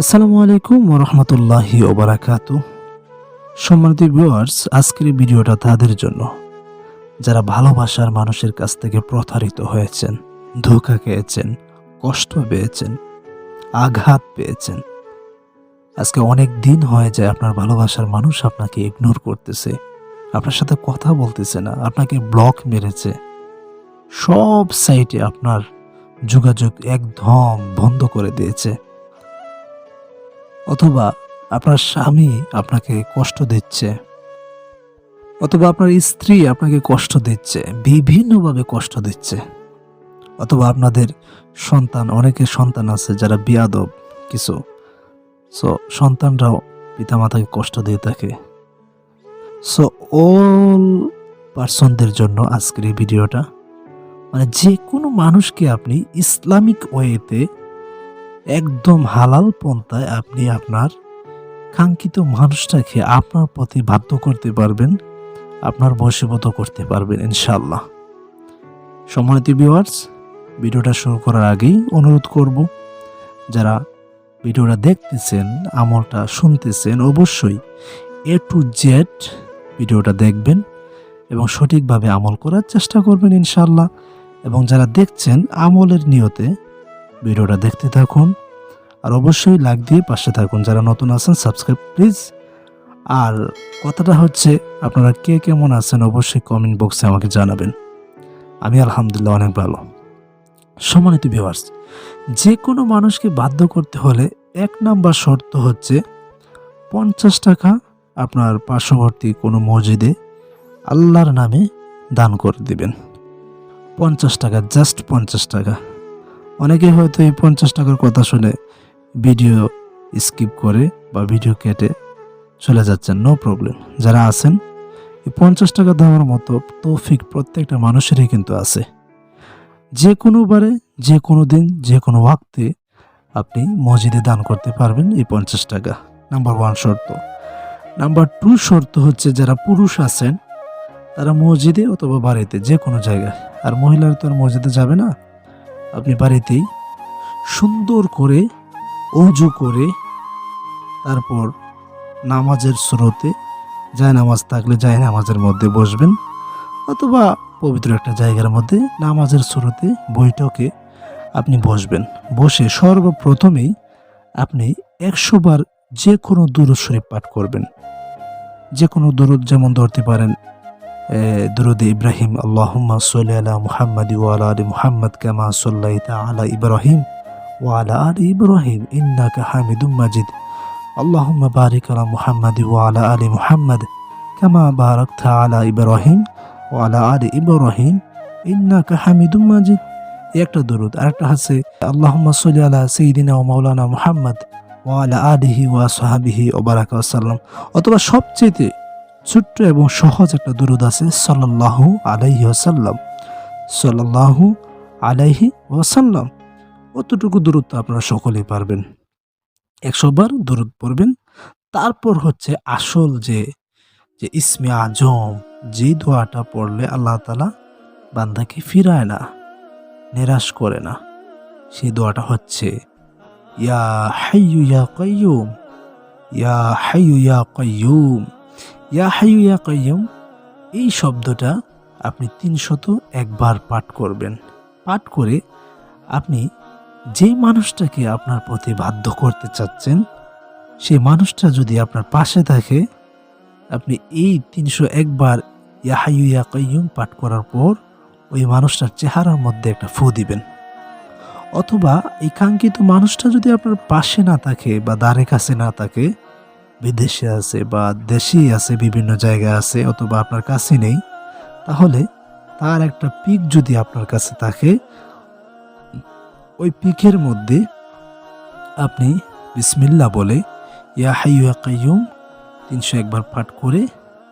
আসসালামু আলাইকুম ওরহমতুল্লাহি ওবরাকাত। সম্মানিত ভিউয়ার্স, আজকের ভিডিওটা তাদের জন্য। যারা ভালোবাসার মানুষের কাছ থেকে প্রতারিত হয়েছেন, ধোকা খেয়েছেন, কষ্ট পেয়েছেন, আঘাত পেয়েছেন, আজকে অনেক দিন হয়ে যায় আপনার ভালোবাসার মানুষ আপনাকে ইগনোর করতেছে, আপনার সাথে কথা বলতেছে না, আপনাকে ব্লক মেরেছে। সব সাইটে আপনার যোগাযোগ একদম বন্ধ করে দিয়েছে। অথবা আপনার স্বামী আপনাকে কষ্ট দিচ্ছে, অথবা আপনার স্ত্রী আপনাকে কষ্ট দিচ্ছে, বিভিন্নভাবে কষ্ট দিচ্ছে, অথবা আপনাদের সন্তান অনেকের সন্তান আছে যারা বিয়াদব কিছু। সো সন্তানরাও পিতামাতাকে কষ্ট দিয়ে থাকে। সো অল পার্সনদের জন্য আজকের এই ভিডিওটা মানে যে কোনো মানুষকে আপনি ইসলামিক ওয়েতে একদম হালাল পন্থায় আপনি আপনার কাঙ্ক্ষিত মানুষটাকে আপনার প্রতি বাধ্য করতে পারবেন, আপনার বশীভূত করতে পারবেন ইনশাল্লাহ সম্মানিত ভিউয়ার্স ভিডিওটা শুরু করার আগেই অনুরোধ করব, যারা ভিডিওটা দেখতেছেন, আমলটা শুনতেছেন, অবশ্যই এ টু জেড ভিডিওটা দেখবেন এবং সঠিকভাবে আমল করার চেষ্টা করবেন ইনশাল্লাহ এবং যারা দেখছেন আমলের নিয়তে ভিডিওটা দেখতে থাকুন। আর অবশ্যই লাইক দিয়ে পাশে থাকুন। যারা নতুন আছেন সাবস্ক্রাইব প্লিজ আর কথাটা হচ্ছে, আপনারা কে কেমন আছেন অবশ্যই কমেন্ট বক্সে আমাকে জানাবেন। আমি আলহামদুলিল্লাহ অনেক ভালো। সম্মানিত ভিউয়ার্স যে কোনো মানুষকে বাধ্য করতে হলে এক নাম্বার শর্ত হচ্ছে, পঞ্চাশ টাকা আপনার পার্শ্ববর্তী কোনো মসজিদে আল্লাহর নামে দান করে দিবেন। পঞ্চাশ টাকা জাস্ট পঞ্চাশ টাকা। অনেকে হয়তো এই পঞ্চাশ টাকার কথা শুনে ভিডিও স্কিপ করে বা ভিডিও কেটে চলে যাচ্ছেন নো প্রবলেম যারা আছেন, এই পঞ্চাশ টাকা দেওয়ার মতো তৌফিক প্রত্যেকটা মানুষেরই কিন্তু আছে। যে কোনোবারে যে কোনো দিন, যে কোনো ওয়াক্তে আপনি মসজিদে দান করতে পারবেন এই পঞ্চাশ টাকা। নাম্বার ওয়ান শর্ত। নাম্বার টু শর্ত হচ্ছে যারা পুরুষ আছেন, তারা মসজিদে অথবা বাড়িতে, যে কোনো জায়গায়। আর মহিলারা তো আর মসজিদে যাবে না। আপনি বাড়িতেই সুন্দর করে অজু করে তারপর নামাজের স্রোতে যায় নামাজ থাকলে যায় নামাজের মধ্যে বসবেন অথবা পবিত্র একটা জায়গার মধ্যে নামাজের স্রোতে বৈঠকে আপনি বসবেন। বসে সর্বপ্রথমেই আপনি একশো বার যে কোনো দুরুদ শরীফ পাঠ করবেন। যে কোনো দুরুদ যেমন ধরতে পারেন দুরুদ ইব্রাহিম, আল্লাহুম্মা সাল্লি আলা মুহাম্মাদ ওয়া আলা আলি মুহাম্মাদ কামা সাল্লাইতা আলা ইব্রাহিম ওয়া আলা আলি ইব্রাহিম ইন্নাকা হামিদুম মাজিদ। আল্লাহুম্মা বারিক আলা মুহাম্মাদ ওয়া আলা আলি মুহাম্মাদ কামা বারাকতা আলা ইব্রাহিম ওয়া আলা আলি ইব্রাহিম ইন্নাকা হামিদুম মাজিদ। এই একটা দরুদ। আরেকটা আছে আল্লাহুম্মা সাল্লি আলা সাইয়্যিদিনা ওয়া মাওলানা মুহাম্মাদ ওয়া আলা আলিহি ওয়া সাহাবিহি ওয়া বারাকা অথবা সবচেয়ে ছোট্ট এবং সহজ একটা দুরুদ আছে, সাল্লাল্লাহু আলাইহি ওসাল্লাম সাল্লাল্লাহু আলাইহি ওয়াসাল্লাম। অতটুকু দূরত্ব আপনারা সকলেই পারবেন। একশো বার দূরত পড়বেন। তারপর হচ্ছে আসল যে যে ইসমে আজম, যে দোয়াটা পড়লে আল্লাহ তালা বান্দাকে ফিরায় না, নিরাশ করে না, সেই দোয়াটা হচ্ছে, ইয়া হাইয়ু ইয়া কাইয়ুম, ইয়া হাইয়ু ইয়া কাইয়ুম। ইয়া হাইয়ু ইয়া কাইয়ুম এই শব্দটা আপনি তিনশত একবার পাঠ করবেন। পাঠ করে আপনি যে মানুষটাকে আপনার প্রতি বাধ্য করতে চাচ্ছেন সেই মানুষটা যদি আপনার পাশে থাকে, আপনি এই তিনশো একবার ইয়াহাইয়ু ইয়া কাইয়ুম পাঠ করার পর ওই মানুষটার চেহারার মধ্যে একটা ফু দিবেন। অথবা এই কাঙ্ক্ষিত মানুষটা যদি আপনার পাশে না থাকে বা দ্বারে কাছে না থাকে বিদেশে আছে বা দেশেই আছে, বিভিন্ন জায়গায় আছে অথবা আপনার কাছে নেই, তাহলে তার একটা পিক যদি আপনার কাছে থাকে, ওই পিকের মধ্যে আপনি বিসমিল্লা বলে, ইয়া হাইয়া কাইয়ুম তিনশো একবার পাঠ করে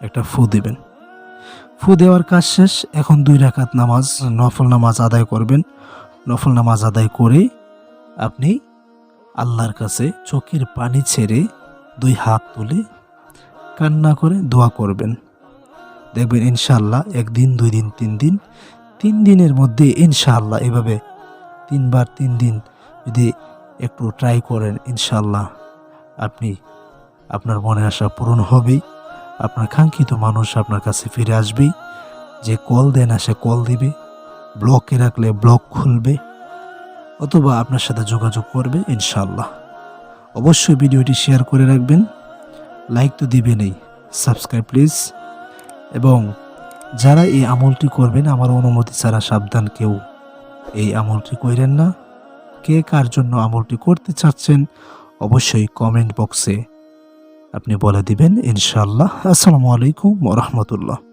একটা ফু দেবেন। ফু দেওয়ার কাজ শেষ, এখন দুই রাকাত নামাজ, নফল নামাজ আদায় করবেন। নফল নামাজ আদায় করে আপনি আল্লাহর কাছে চোখের পানি ছেড়ে দুই হাত তুলে কান্না করে দোয়া করবেন। দেখবেন ইনশাল্লাহ একদিন, দুই দিন, তিন দিন, তিন দিনের মধ্যে ইনশাআল্লাহ এভাবে তিনবার, তিন দিন যদি একটু ট্রাই করেন ইনশাল্লাহ আপনি, আপনার মনে আশা পূরণ হবেই। আপনার কাঙ্ক্ষিত মানুষ আপনার কাছে ফিরে আসবেই। যে কল দেন সে কল দিবে। ব্লকে রাখলে ব্লক খুলবে। অথবা আপনার সাথে যোগাযোগ করবে ইনশাল্লাহ অবশ্যই ভিডিওটি শেয়ার করে রাখবেন। লাইক তো দিবেনই। Subscribe please. এবং যারা এই আমলটি করবেন, আমার অনুমতি ছাড়া সাবধান কেউ এই আমলটি করেন না। কে কার জন্য আমলটি করতে চাচ্ছেন, অবশ্যই কমেন্ট বক্সে আপনি বলে দিবেন ইনশাল্লাহ আসসালামু আলাইকুম রহমতুল্লাহ।